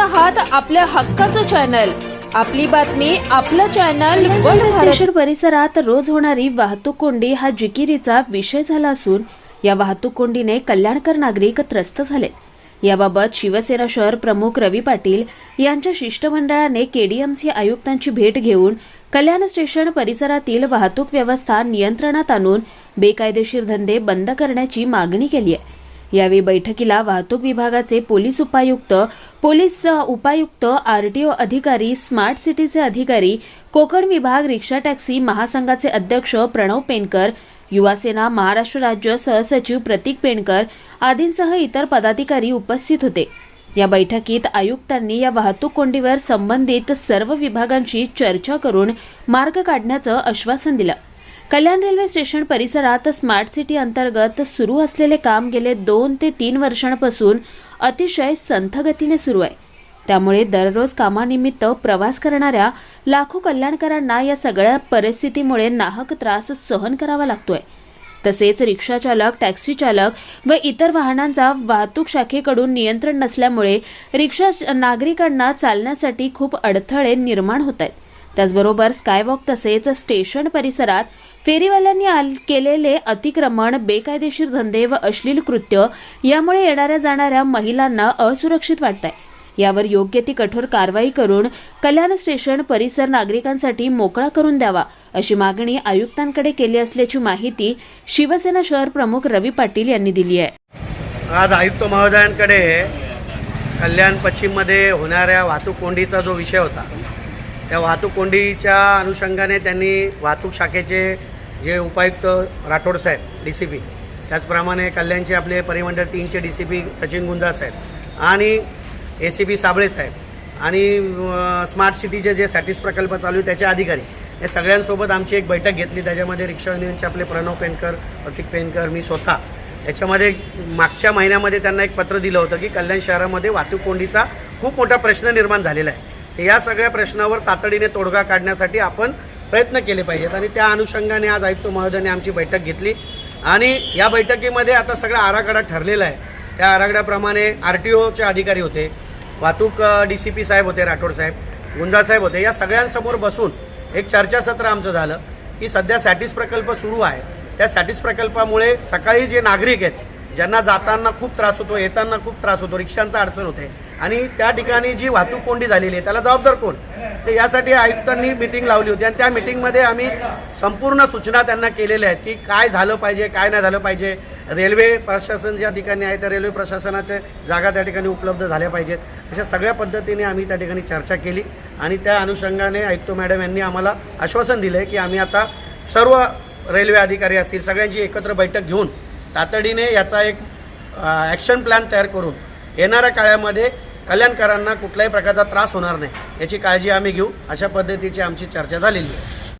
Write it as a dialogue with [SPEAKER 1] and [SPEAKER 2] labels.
[SPEAKER 1] आहात आपल्या हक्काचं चॅनल आपली बातमी आपलं चॅनल
[SPEAKER 2] स्टेशन परिसरात रोज होणारी वाहतूक कोंडी हा जिकिरीचा विषय झाला असून या वाहतूक कोंडीने कल्याणकर नागरिक त्रस्त झालेत. याबाबत शिवसेना शहर प्रमुख रवी पाटील यांच्या शिष्टमंडळाने केडीएमसी आयुक्तांची भेट घेऊन कल्याण स्टेशन परिसरातील वाहतूक व्यवस्था नियंत्रणात आणून बेकायदेशीर धंदे बंद करण्याची मागणी केली आहे. यावेळी बैठकीला वाहतूक विभागाचे पोलीस उपायुक्त पोलीस उपायुक्त आरटीओ अधिकारी स्मार्ट सिटीचे अधिकारी कोकण विभाग रिक्षा टॅक्सी महासंघाचे अध्यक्ष प्रणव पेनकर युवासेना महाराष्ट्र राज्य सहसचिव प्रतीक पेणकर आदींसह इतर पदाधिकारी उपस्थित होते. या बैठकीत आयुक्तांनी या वाहतूक कोंडीवर संबंधित सर्व विभागांशी चर्चा करून मार्ग काढण्याचं आश्वासन दिलं. कल्याण रेल्वे स्टेशन परिसरात स्मार्ट सिटी अंतर्गत सुरू असलेले काम गेले दोन ते तीन वर्षांपासून अतिशय संथगतीने सुरू आहे. त्यामुळे दररोज कामानिमित्त प्रवास करणाऱ्या लाखो कल्याणकरांना या सगळ्या परिस्थितीमुळे नाहक त्रास सहन करावा लागतोय. तसेच रिक्षा चालक टॅक्सी चालक व इतर वाहनांचा वाहतूक शाखेकडून नियंत्रण नसल्यामुळे रिक्षा नागरिकांना चालण्यासाठी खूप अडथळे निर्माण होत आहेत. त्याचबरोबर स्कायवॉक तसेच स्टेशन परिसरात फेरीवाल्यांनी आल- केलेले अतिक्रमण बेकायदेशीर धंदे व अश्लील कृत्य यामुळे येणाऱ्या जाणाऱ्या महिलांना असुरक्षित वाटत आहे यावर योग्य ती कठोर कारवाई करून कल्याण स्टेशन परिसर नागरिकांसाठी मोकळा करून द्यावा अशी मागणी आयुक्तांकडे केली असल्याची माहिती शिवसेना शहर प्रमुख रवी पाटील यांनी दिली आहे.
[SPEAKER 3] आज आयुक्त महोदयांकडे कल्याण पश्चिममध्ये होणाऱ्या वाहतूक कोंडीचा जो विषय होता त्या वाहतूक कोंडीच्या अनुषंगाने त्यांनी वाहतूक शाखेचे जे उपायुक्त राठोड साहेब डी सी पी त्याचप्रमाणे कल्याणचे आपले परिमंडळ तीनचे D C P Sachin Gunja साहेब आणि ए सी पी साबळे साहेब आणि स्मार्ट सिटीचे जे सॅटिस प्रकल्प चालू आहे त्याचे अधिकारी या सगळ्यांसोबत आमची एक बैठक घेतली. त्याच्यामध्ये रिक्षा युनियनचे आपले प्रणव पेनकर प्रतीक पेनकर मी स्वतः. याच्यामध्ये मागच्या महिन्यामध्ये त्यांना एक पत्र दिलं होतं की कल्याण शहरामध्ये वाहतूक कोंडीचा खूप मोठा प्रश्न निर्माण झालेला आहे. या सगळ्या प्रश्नावर तातडीने तोडगा काढण्यासाठी आपण प्रयत्न केले पाहिजेत. आणि त्या अनुषंगाने आज आयुक्त महोदयाने आमची बैठक घेतली. आणि या बैठकीमध्ये आता सगळा आराखडा ठरलेला आहे. त्या आराखड्याप्रमाणे आर टी ओचे अधिकारी होते. वाहतूक डी सी पी साहेब होते राठोड साहेब गुंजासाहेब होते. या सगळ्यांसमोर बसून एक चर्चासत्र आमचं झालं की सध्या सॅटिस प्रकल्प सुरू आहे. त्या सॅटिस प्रकल्पामुळे सकाळी जे नागरिक आहेत ज्यांना जाताना खूप त्रास होतो येताना खूप त्रास होतो रिक्षांचा अडचण होते. आणि त्या ठिकाणी जी वाहतूक कोंडी झालेली आहे त्याला जबाबदार कोण? तर यासाठी आयुक्तांनी मिटिंग लावली होती. आणि त्या मिटिंगमध्ये आम्ही संपूर्ण सूचना त्यांना केलेल्या आहेत की काय झालं पाहिजे काय नाही झालं पाहिजे. रेल्वे प्रशासन ज्या ठिकाणी आहे त्या रेल्वे प्रशासनाच्या जागा त्या ठिकाणी उपलब्ध झाल्या पाहिजेत. अशा सगळ्या पद्धतीने आम्ही त्या ठिकाणी चर्चा केली. आणि त्या अनुषंगाने आयुक्त मॅडम यांनी आम्हाला आश्वासन दिलं आहे की आम्ही आता सर्व रेल्वे अधिकारी असतील सगळ्यांची एकत्र बैठक घेऊन तातडीने याचा एक ॲक्शन प्लॅन तयार करून येणाऱ्या काळामध्ये कल्याणकरांना कुठल्याही प्रकारचा त्रास होणार नाही. याची काळजी आम्ही घेऊ. अशा पद्धतीची आमची चर्चा झालेली आहे.